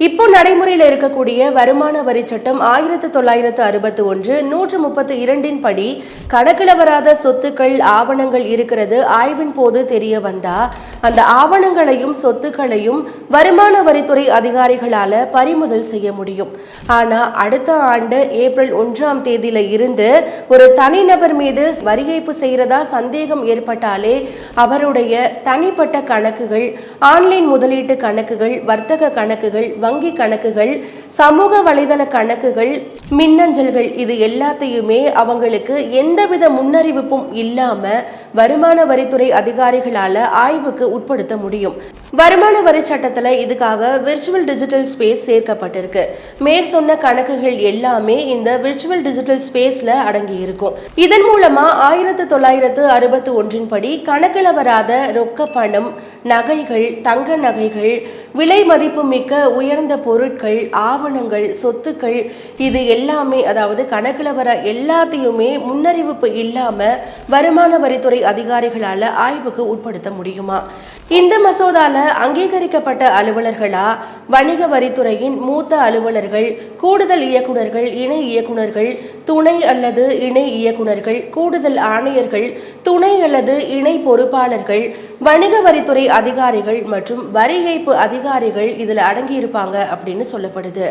இப்போ நடைமுறையில் இருக்கக்கூடிய வருமான வரி சட்டம் ஆயிரத்து தொள்ளாயிரத்து அறுபத்தி ஒன்று நூற்று முப்பத்து இரண்டின் படி கணக்கில் வராத சொத்துக்கள் ஆவணங்கள் இருக்கிறது ஆய்வின் போது தெரிய வந்தா அந்த ஆவணங்களையும் சொத்துக்களையும் வருமான வரித்துறை அதிகாரிகளால பறிமுதல் செய்ய முடியும். ஆனா அடுத்த ஆண்டு ஏப்ரல் ஒன்றாம் தேதியில இருந்து ஒரு தனிநபர் மீது வரி ஏய்ப்பு செய்யறதா சந்தேகம் ஏற்பட்டாலே அவருடைய தனிப்பட்ட கணக்குகள் ஆன்லைன் முதலீட்டு கணக்குகள் வர்த்தக கணக்குகள் வங்கி கணக்குகள் சமூக வலைதள கணக்குகள் மின்னஞ்சல்கள் இது எல்லாத்தையுமே அவங்களுக்கு எந்தவித முன்னறிவிப்பும் இல்லாம வருமான வரித்துறை அதிகாரிகளால ஆய்வுக்கு உட்படுத்த முடியும். வருமான வரி சட்டத்துல இதுக்காக விர்ச்சுவல் டிஜிட்டல் ஸ்பேஸ் சேர்க்கப்பட்டிருக்கு. மேற் சொன்ன கணக்குகள் எல்லாமே இந்த விர்ச்சுவல் டிஜிட்டல் ஸ்பேஸ்ல அடங்கி இருக்கும் இதன் மூலமா ஆயிரத்து தொள்ளாயிரத்து அறுபத்தி ஒன்றின் படி கணக்கில் வராத ரொக்க பணம் நகைகள் தங்க நகைகள் விலை மதிப்பு மிக்க உயர்ந்த பொருட்கள் ஆவணங்கள் சொத்துக்கள் இது எல்லாமே அதாவது கணக்கில் வர எல்லாத்தையுமே முன்னறிவிப்பு இல்லாம வருமான வரித்துறை அதிகாரிகளால ஆய்வுக்கு உட்படுத்த முடியுமா? இந்த மசோதால அங்கீகரிக்கப்பட்ட அலுவலர்களா? வணிக வரித்துறையின் மூத்த அலுவலர்கள் கூடுதல் இயக்குனர்கள் இணை இயக்குனர்கள் துணை அல்லது இணை இயக்குனர்கள் கூடுதல் ஆணையர்கள் துணை அல்லது இணை பொறுப்பாளர்கள் வணிக வரித்துறை அதிகாரிகள் மற்றும் வரி ஏய்ப்பு அதிகாரிகள் இதில் அடங்கியிருப்பாங்க அப்படின்னு சொல்லப்படுது.